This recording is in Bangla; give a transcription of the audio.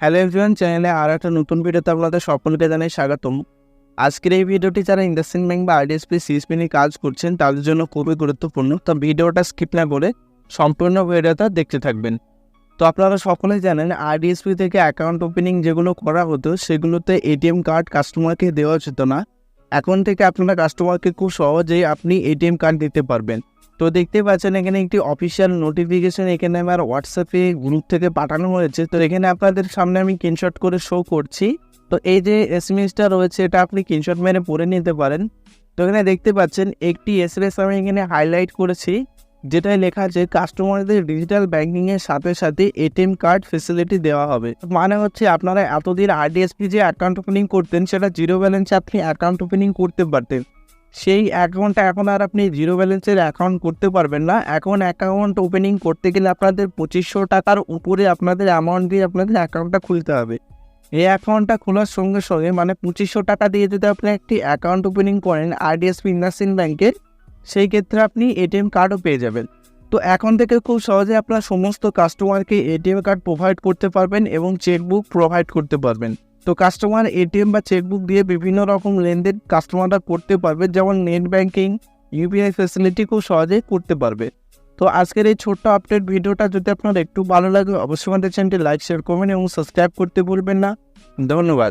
হ্যালো এভরিওয়ান, চ্যানেলে আর একটা নতুন ভিডিওতে আপনাদের সকলকে জানাই স্বাগতম। আজকের এই ভিডিওটি যারা ইন্ডাস্ট্রিয়াল ব্যাংক বা আইডিএসপি, সিএসপি নিয়ে কাজ করছেন, তাদের জন্য খুবই গুরুত্বপূর্ণ। তো ভিডিওটা স্কিপ না করে সম্পূর্ণ ভিডিওটা দেখতে থাকবেন। তো আপনারা সকলেই জানেন, আইডিএসপি থেকে অ্যাকাউন্ট ওপেনিং যেগুলো করা হতো, সেগুলোতে এটিএম কার্ড কাস্টমারকে দেওয়া যেত না। এখন থেকে আপনারা কাস্টমারকে খুব সহজেই আপনি এটিএম কার্ড দিতে পারবেন। তো দেখতে পাচ্ছেন, এখানে একটি অফিসিয়াল নোটিফিকেশন এখানে আমার হোয়াটসঅ্যাপে গ্রুপ থেকে পাঠানো হয়েছে। তো এখানে আপনাদের সামনে আমি স্ক্রিনশট করে শো করছি। তো এই যে এস এম এসটা রয়েছে, এটা আপনি স্ক্রিনশট মেরে পড়ে নিতে পারেন। তো এখানে দেখতে পাচ্ছেন, একটি এস এম এস আমি এখানে হাইলাইট করেছি, যেটায় লেখা আছে কাস্টমারদের ডিজিটাল ব্যাংকিংয়ের সাথে সাথে এটিএম কার্ড ফেসিলিটি দেওয়া হবে। মানে হচ্ছে আপনারা এতদিন আরডিএসপি যে অ্যাকাউন্ট ওপেনিং করতেন, সেটা জিরো ব্যালেন্সে আপনি অ্যাকাউন্ট ওপেনিং করতে পারতেন। সেই অ্যাকাউন্টটা এখন আর আপনি জিরো ব্যালেন্সের অ্যাকাউন্ট করতে পারবেন না। এখন অ্যাকাউন্ট ওপেনিং করতে গেলে আপনাদের পঁচিশশো টাকার উপরে আপনাদের অ্যামাউন্ট দিয়ে আপনাদের অ্যাকাউন্টটা খুলতে হবে। এই অ্যাকাউন্টটা খোলার সঙ্গে সঙ্গে মানে পঁচিশশো টাকা দিয়ে যদি আপনি একটি অ্যাকাউন্ট ওপেনিং করেন আইডিএসপি ইন্ডাস্ট্রিয়াল ব্যাংকের সেই ক্ষেত্রে আপনি এটিএম কার্ডও পেয়ে যাবেন। তো এখন থেকে খুব সহজে আপনার সমস্ত কাস্টমারকে এটিএম কার্ড প্রোভাইড করতে পারবেন এবং চেকবুক প্রোভাইড করতে পারবেন। তো কাস্টমার এটিএম বা চেকবুক দিয়ে বিভিন্ন রকম লেনদেন কাস্টমাররা করতে পারবে। যেমন নেট ব্যাঙ্কিং ইউপিআই ফেসিলিটি খুব সহজেই করতে পারবে। তো আজকের এই ছোট্ট আপডেট ভিডিওটা যদি আপনার একটু ভালো লাগে, অবশ্যই আমাদের চ্যানেলটি লাইক শেয়ার করবেন এবং সাবস্ক্রাইব করতে ভুলবেন না। ধন্যবাদ।